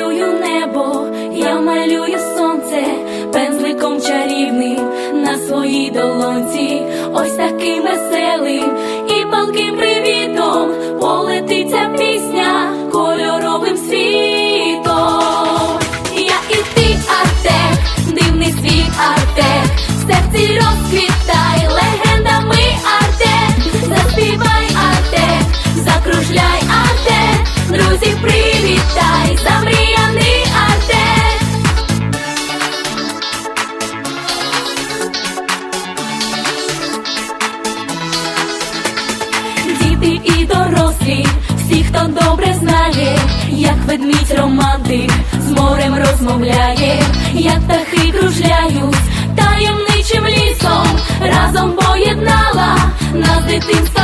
малюю небо, я малюю сонце, пензликом чарівним на своїй долонці, ось таким веселим і палким things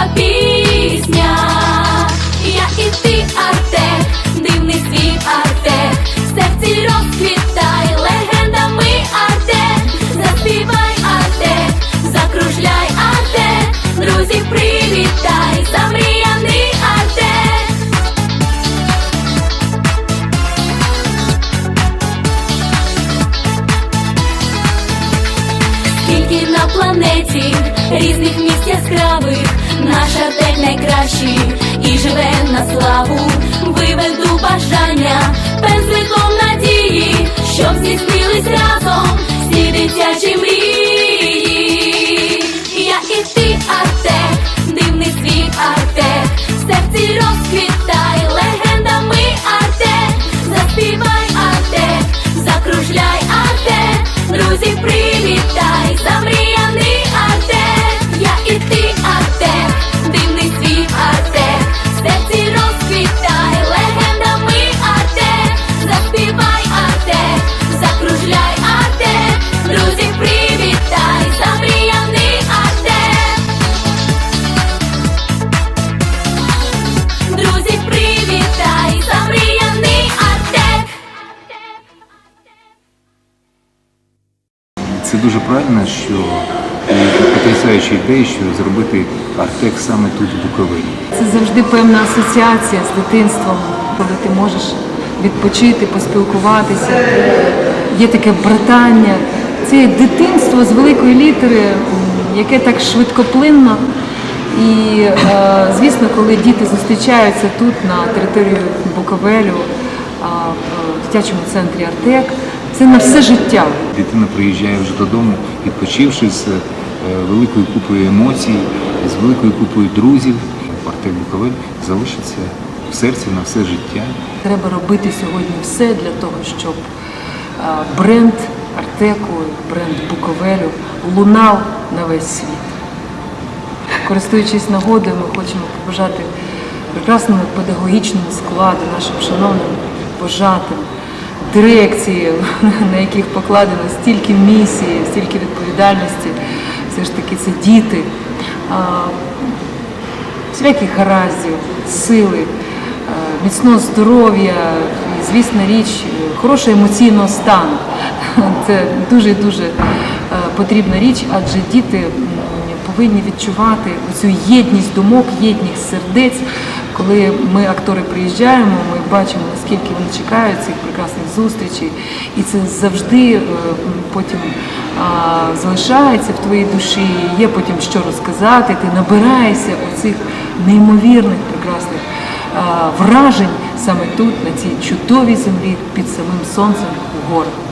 планеті. Різних місць яскравих, наш артель найкращий і живе на славу. Виведу бажання. Пензликом надії, щоб здійснились разом всі дитячі мрії. Я і ти, Артек, дивний світ Артек, в серці розквітай. Легендами Артек, заспівай Артек, закружляй Артек, друзів привітай, Це дуже правильно, що і потрясаюча ідея, що зробити Артек саме тут, в Буковині. Це завжди певна асоціація з дитинством, коли ти можеш відпочити, поспілкуватися. Є таке братання. Це дитинство з великої літери, яке так швидкоплинно. І, е, звісно, коли діти зустрічаються тут, на території Буковелю, в дитячому центрі Артек, це на все життя. Дитина приїжджає вже додому, відпочивши з е, великою купою емоцій, з великою купою друзів. Артек Буковель залишиться в серці на все життя. Треба робити сьогодні все для того, щоб бренд Артеку, бренд Буковелю лунав на весь світ. Користуючись нагодою, ми хочемо побажати прекрасному педагогічному складу, нашим шановним вожатим, дирекції, на яких покладено стільки місії, стільки відповідальності. Все ж таки це діти. Всіляких гараздів, сили, міцного здоров'я і, звісна річ, хорошого емоційного стану. Це дуже і дуже е, потрібна річ, адже діти повинні відчувати цю єдність думок, єдність сердець. Коли ми, актори, приїжджаємо, ми бачимо, наскільки вони чекають цих прекрасних зустрічей, і це завжди е, потім залишається в твоїй душі, є потім що розказати, ти набираєшся оцих неймовірних прекрасних вражень саме тут, на цій чудовій землі, під самим сонцем у горах.